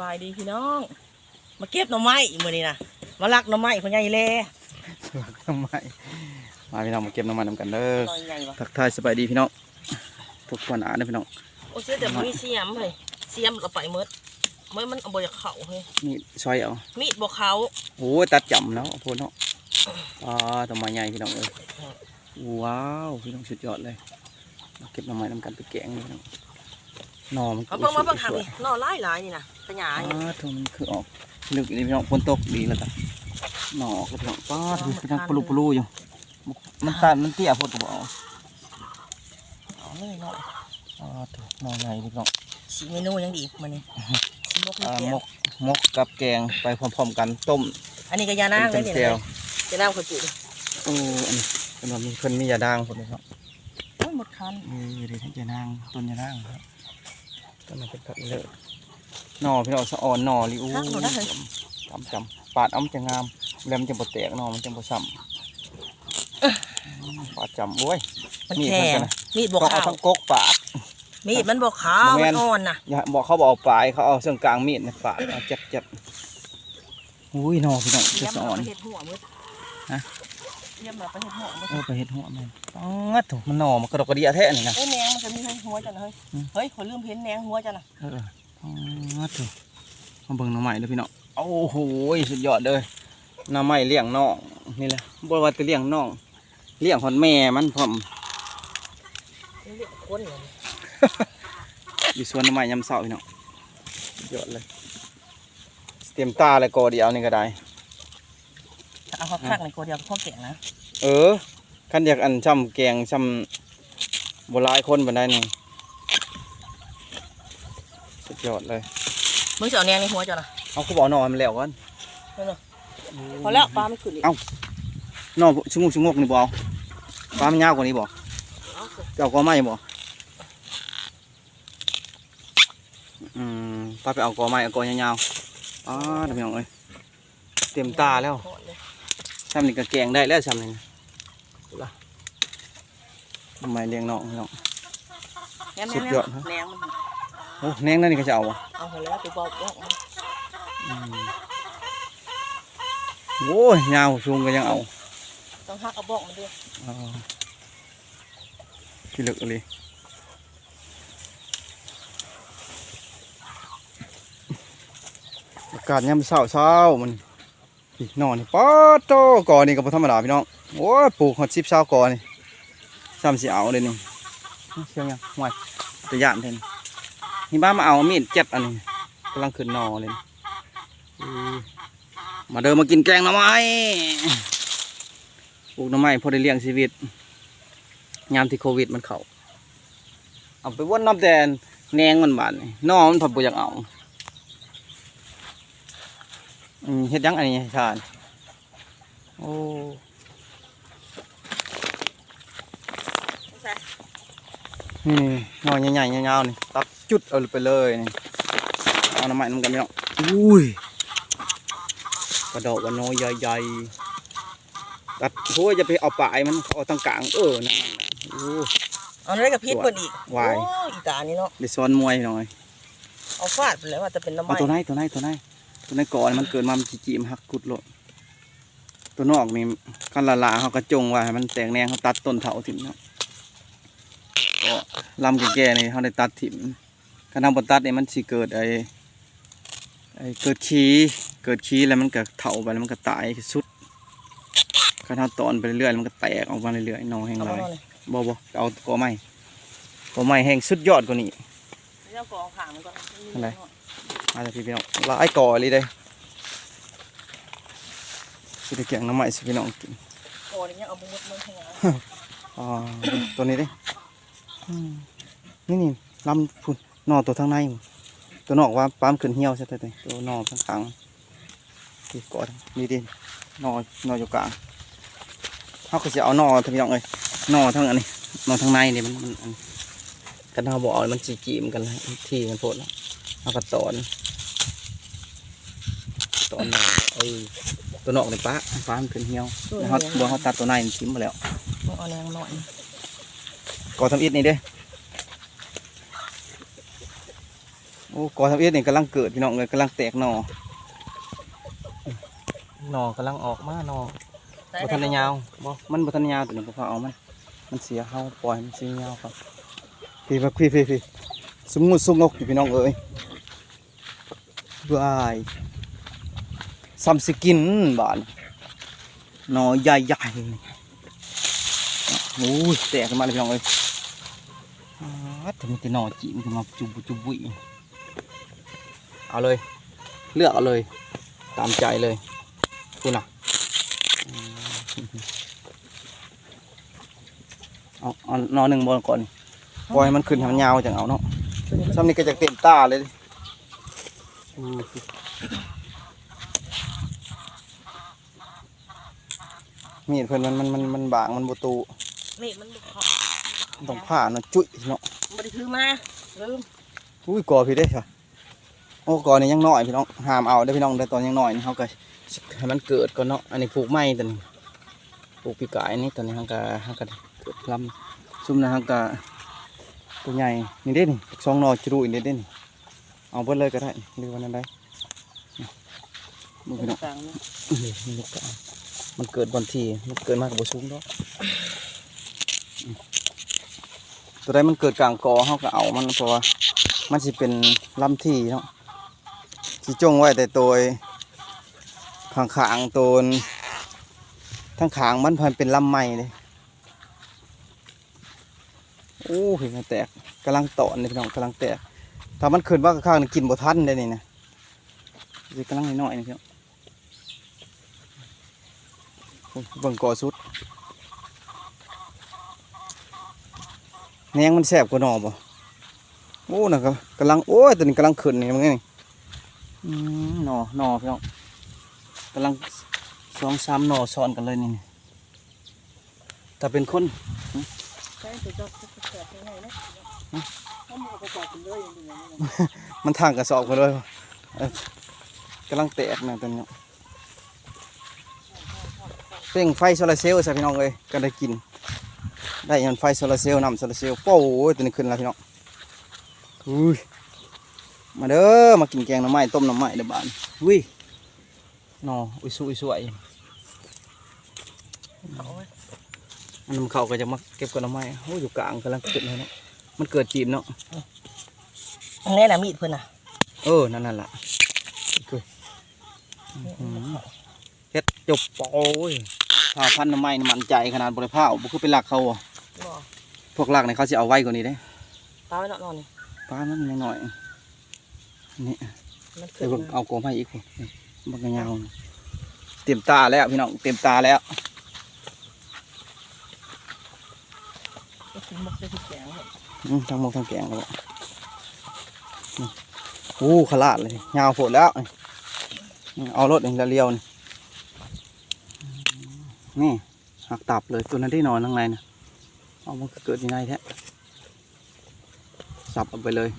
บายดีพี่น้อง มาเก็บหน่อไม้อีกมื้อนี้นะมาลักหน่อไม้พ่อใหญ่แลทำไมมาพี่น้องมาเก็บน้ำมันนำกันเด้อหน่อยใหญ่วะทักทายสบายดีพี่น้องทุกคนอ่านนะพี่น้องโอ้เสียแต่บ่มีเสียมเฮ้ยเสียมเราไปหมดเมื่อมันเอาบ่อยากเข้าเฮ้ยนี่ซอยเอามีดบ่เข้าโอ้ยตัดจำแล้วเอาพูดเนาะอ่าต้นไม้ใหญ่พี่น้องเอ้ยว้าวพี่น้องสุดยอดเลยมาเก็บน้ำมันนำกันไปแกงเลยพี่น้อง หนอมันเอาเบิ่งมาเบิ่งสค่ะวยนี่นอหลายหลายๆนี่นะปัญญาๆนี่อ่าทงมันคือออกลึกนี่พี่น้องฝนตกดีแล้วจ้ะหนอก็พี่น้องป้าดพี่น้องปลุปลุอยู่มันตันมันเตี้ยโพดก็บอกเอาเลยเนาะอ่าถูกหนอใหญ่พี่น้องสิเมนูยังดีมื้อนี้สิมกอ่านี่มกมกกับแกงไปพร้อมๆกันต้มอันนี้ก็ยานางเลยเป็นนี่เจียวนะยานางคนจุดโอ้อันนี้เป็นแบบมีเพิ่นมียาด่างคนเลยครับโอ้ยหมดคันมีอยู่ดีทั้งยาด่างต้นยาด่างครับ ต้นนั้นเป็นผักเลอะหน่อพี่น้องสะอ่อนหน่อลิอู้จำจำปาดเอ้อมนจะงามแล้วมันจะบ่แตกหน่อมันจะบ่ซ้ำปาดจำโอ้ยมันมีดแข็มันกังนนะมีดบ่ต้องเอาเข้าทั้งกกปาดมีดมันบ่เข้าบ่แม่มันนอ่อนน่ะอย่าบอกเขาบอกเอาปลายเขาเอาเส้นกลางมีดเนี่ยปาดเอาจับจับอุ้ยหน่อพี่น้องเยี่จะยมสะเราอ่อนไปเฮ็ดหัวมืดฮะ เยี่ยมเราไปเฮ็ดหัวมืดโอ้ไปเห็ดหัวมันปังถูกมันหน่อมันกระดกกระเดียแท้นี่นะเอ้ยแหนงมันจะมีหัวจังนะเฮ้ยอืมเฮ้ยขอยลืมเห็นแหนงหัวจังนะเออปังถูกมาเบิ่งหน่อไม้เด้อพี่น้องโอ้โหสุดยอดเลยหน่อไม้เลี้ยงน้องนี่แหละบ่ว่าจะเลี้ยงน้องเลี้ยงหอนแม่มันพร้อมนี่เรียกคนเหรออยู่สวนหน่อไม้ยามเช้าพี่น้องสุดยอดเลยเตรียมตาเลยกอเดียวนี่ก็ได้ เอาข้าวข้างในกลัวเดียวพ่อแก่นะเออคันอยากอันช่ำแกงช่ำโบราณคนบันไดนี่สุดยอดเลยมึงจะเอาแหนงในหัวจังนะเอาเขาบอกหน่อมันแล้วก่อนนั่นน่ะพอแล้วปลาไม่ขึ้นอีกเอ้าหน่อชะงกชะงกนี่บเอกปลามันยาวกว่านี้บอเอาสิเจ้าก็ไม่บออืมป้าไปเอากอไม้เอากอยาวๆอ๋อเดี๋ยวพี่น้องเอ้ยเต็มตาแล้ว โคตรเลยซ้ำนี่ก็แกงได้แล้วซ้ำนี่ละทำไมเลี้ยงน้องพี่น้องแหนงสุดยอดฮะแหนงมันโอ้แนงนั่นนี่ก็จะเอาวะเอาหัวแล้วไปบอกว่าอืมโอ้ยยาวสูงก็ยังเอาต้องหักเอาบอกมันด้วยอ๋อพี่ลึกเลยอากาศยามเช้าเช้าๆมัน อีกหนอนนี่ป๊อโตกอนี่ก็บ่ธรรมดาพี่น้องโอ้ปลูกหอดสิบเช้ากอนี่ซ้ำสิเอาเลยนี่เชียงยังห่วยตะยานเทนนี่บ้านมาเอามีดเจ็ดอันนี้กำลังขึ้นนอเลยมาเดินมากินแกงหน่อไม้ปลูกหน่อไม้พอได้เลี้ยงชีวิตยามที่โควิดมันเข้าเอาไปว่นน้ำแดนแนงมันบาดนี่หนอมันผัดบุอยากเอา เฮ็ดหยังอันนี้ชาญโอ้นี่หน่อยใหญ่ๆยาวๆนี่ตัดจุดเอาไปเลยนี่เอาน้ำมันน้ำกันพี่น้องอุ้ยกระดอกกระน้อยใหญ่ๆตัดโอ้ยจะไปเอาปลายมันเขาเอาตรงกลางเออนั่นน่ะโอ้เอาอะไรกับพิษเพิ่นอีกวายโอ้อีตานี่เนาะได้ซ้อนมวยหน่อยเอาฟาดไปแล้วว่าจะเป็นน้ำเอาไม้ตัวไหนตัวไหนตัวไหน ตัวไหนก่อนมันเกิดมามันจีมนหักกุดโลดตัวนอกนี่คันละลาเขากระจงไว้ให้มันแตกแนงเขาตัดต้นเถาถิ่มเนาะก็ลำแก่ๆนี่เขาได้ตัดถิ่มคันทำบนตัดนี่มันสิเกิดไอไอเกิดขี้เกิดขี้แล้วมันก็เถาไปแล้วมันก็ตายสุดคันเขาตอนไปเรื่อยๆมันก็แตกออกมาเรื่อยๆหนอแห้งเอาไรมาเลยบ่บ่เอากอไม้กอไม้แห้งสุดยอดกว่านี้เจ้ากองขางมันก่อนอะไรมาจากพี่พี่น้องหลายก่อเลยได้สิได้เกี่ยงน้ำใหม่สิพี่น้องกินโอ้ยยังเอาบุ้งมือให้งาอ่าตัวนี้เด้อืมนี่นี่ลำพุ่นนอตัวทางในพุ่นตัวนอกว่าปามขึ้นเหี่ยวใช่ไหมตัวนอกข้างขางที่ก่อนนี่ดินอนออยู่กลางเขาก็จะเอานอทางพี่น้องเลยนอทั้งอันนี้นอทางในนี่มันมัน อันกันเขาบอกเอามันจีจีมกันเลยที่มันโพดแล้วเขาก็ตอนตอนนั้นเออตัวนอกในป้าป้ามันขึ้นเหี่ยวแล้วเขาบัวเขาตัดตัวในมันทิ้มมาแล้วเอาแนงหน่อยก่อทำอิฐนี่เด้โอ้โอ้กอทำเอ็ดนี่กำลังเกิดพี่น้องเลยกำลังแตกหนอหนอกำลังออกมาหนอบ่ทันได้ยาวบ่มันบ่ทันได้ยาวตัวนี้บ่พาเอามัน มันเสียเฮาปล่อยมันสิยาวครับ พี่มาพี่พี่พี่สมมุติสงกพี่น้องเอ้ยบายซ้ำสิกินบ้านหนอใหญ่ๆโอ้ยแตกมาเลยพี่น้องเอ้ยอ้าวแต่มันจะหนอจีมันมาจุบจุบุยเอาเลย เลือกเอาเลย ตามใจเลยคุณน่ะเอาเอานอหนึ่งบนก่อน ปล่อยให้มันขึ้นให้มันยาวจังเอาเนาะซ้ำนี้ก็จะเต็มตาเลยอืมมีดเพิ่นมันมันมันมันบางมันบูตูนี่มันบุกเขามันต้องผ่าเนาะจุ้ยเนาะบ่ได้ถือมาลืมอุ้ยกอพี่ได้ค่ะโอ้กอนี่ยังน้อยพี่น้องห้ามเอาได้อพี่น้องแต่ตอนยังน้อยนี่เขาก็ให้มันเกิดก่อนเนาะอันนี้ปลูกไม้ตัวนี้ปลูกปีกายนี่ตอนนี้เขาก็เขาก็เกิดลำซุ่มนะเขาก็ ตัวใหญ่นี่เด้นี่สองนอจรุยนี่เด้นี่เอาเบิดเลยก็ได้หรือวันนั้นได้นี่ดูพี่น้องกลางมันเกิดบอนทีมันเกิดมากกับบสูงเนาะตัวใดมันเกิดกลางกอเขาก็เอามันเพราะว่ามันสิเป็นลำที่เนาะสิจงไว้แต่ตัวขางขางๆตัวทั้งขางมันพันเป็นลำใหม่เลย โอ้เห็นมันแตกกำลังตอนเลยพี่น้องกำลังแตก ถ้ามันขึ้นว่าข้างๆกินบ่ทันได้นี่นะสิกำลังน้อยๆนี่พี่น้องเบิ่งกอสุดแหนงมันแสบกว่าหนอบ่โอ้นะครับกำลังโอ้ยตัวนี้กำลังขึ้นนี่มันไงนี่อืมหนอหนอพี่น้องกำลังสองสามหนอซ้อนกันเลยนี่ถ้าเป็นคน มันทางกระสอบกันเลยเอ้ยกำลังแตกนะตัวนี้เป่งไฟโซลาร์เซลล์ใส่พี่น้องเลยก็ได้กิน ได้ยันไฟโซลาร์เซลล์นำโซลาร์เซลล์โป้ยตัวนี้ขึ้นแล้วพี่น้องอุ้ยมาเด้อมากินแกงหน่อไม้ต้มหน่อไม้เด้อบ้านอุ้ยนออุ้ยสวยสวย อาไว้อันนั้นเขาก็จะมาเก็บกันเอาไม้โอ้อยู่กลางกำลังขึ้นเลยเนาะมันเกิดจีบเนาะอันนี้น่ะมีดเพิ่นน่ะเออนั่นนั่นล่ะคือเฮ็ดจบโอ้ยผ้าพันธุ์น้ำไม้นี่มันใจขนาดบริภาพบุคือเป็นหลักเขาอะบ่พวกหลักเนี่ยเขาจะเอาไว้กว่านี้ได้ตาไว้เนาะนอนนี่ป้ามันยังหน่อยนี่มันขึ้เดี๋ยนวผมเอาโกมให้อีกคนมันก็ยาวเต็มตาแล้วพี่น้องเต็มตาแล้ว ก็คือ มักจะที่แกงครับอืมทั้งหมดทั้งแกงแล้วนี่โอ้ขลาดเลยยาวโผดแล้ว เอารถเองเรียวนี่นี่หักตับเลยตัวนั้นที่นอนข้างในนะเอามันเกิดยังไงแท้สับเอาไปเลย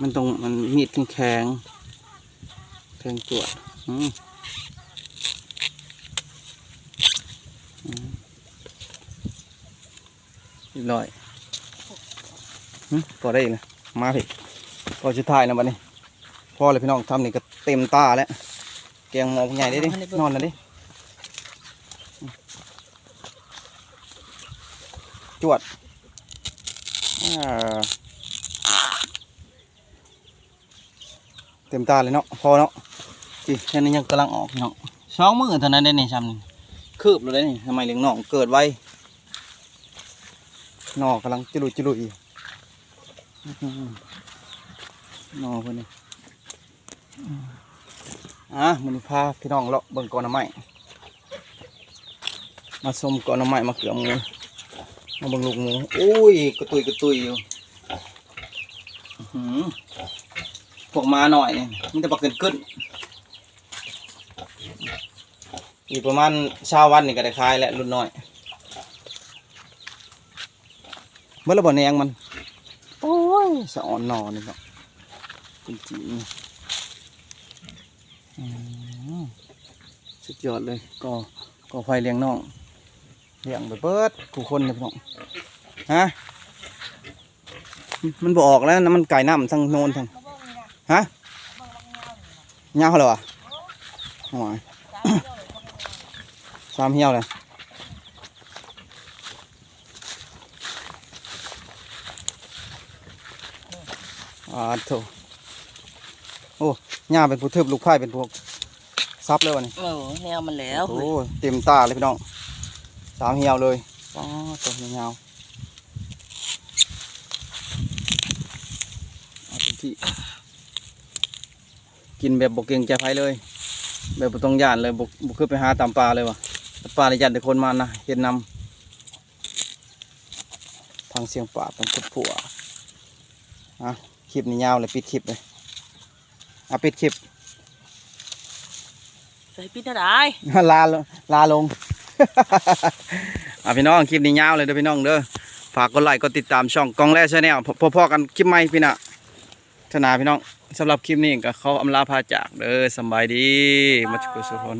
มันตรงมันมีดแข็งๆแทงจวดอืม เรียบร้อยหึพอได้อีกนะมาพี่พอชุดท้ายนะบัดนี้พอเลยพี่น้องทำนี่ก็เต็มตาแล้วแกงหมอใหญ่ได้ดินอนแล้วดิจวดอ่าเต็มตาเลยเนาะพอเนาะจีแค่นี้ยังกำลังออกพี่น้องสองมือเท่านั้นได้นี่ซ้ำนี่คืบเลยได้นี่ทำไมเลี้ยงน้องเกิดไวห นอกำลังจิลุยจิลุยอยู่อื้อหือหนอคนนี้อะมันพาพี่น้องเลาะเบิ่งก่อนน้ำไม้มาสมก่อนน้ำไม้มาเกลือหมูมาเบิ่งลูกหมูอุ้ยกระตุยกระตุยอยู่หือพวกมาหน่อยนี่มันจะปักเกินขึ้นอีกประมาณเช้าวันนี่ก็ได้คายแล้วรุ่นน้อย เมื่อเราบ่แนงมัน โอ้ยสะอ่อนนอนนี่เนาะจริงๆอืมสุดยอดเลยก็ก็ไฟเลี้ยงน้องเลี้ยงไปเบิดกูคนเลยพี่น้องฮะมันบออกแล้วนะมันไก่น้ำทั้งโนนทั้งมาเบิ่งนี่นะฮะเบิ่งบักเงานี่นะเงาเหรอวะโอ้ยสามเดียวเลยบักเงาสามเหี่ยวเลย อ่าโถโอ้ย่าเป็นผู้ทึบลูกไผ่เป็นพวกซับเลยวะนี่เออแนวมันแล้วโอ้เต็มตาเลยพี่น้องสามเหี่ยวเลยอ๋อตัวยาวๆเอาเต็มที่กินแบบบกเกรงใจไผเลย แบบบ่ต้องย่านเลยบกบกขึ้นไปหาตามปลาเลยวะแต่ปลาเลยยันแต่คนมานะเห็นนำฟังเสียงป่าเป็นพุดผัวอะค ลิปนี้ยาวเลยปิดคลิปเลยอะปิดคลิปใส่ปิดได้ลาลงลาลงอะพี่น้องคลิปนี้ยาวเลยเด้อพี่น้องเด้อฝากกดไลค์กดติดตามช่องกองแร่ชาแนลพอๆกันคลิปใหม่พี่น่ะชนะพี่น้องสำหรับคลิปนี้ก็เขาอำลาพาจากเด้อสำบายดีมาชุกสุคน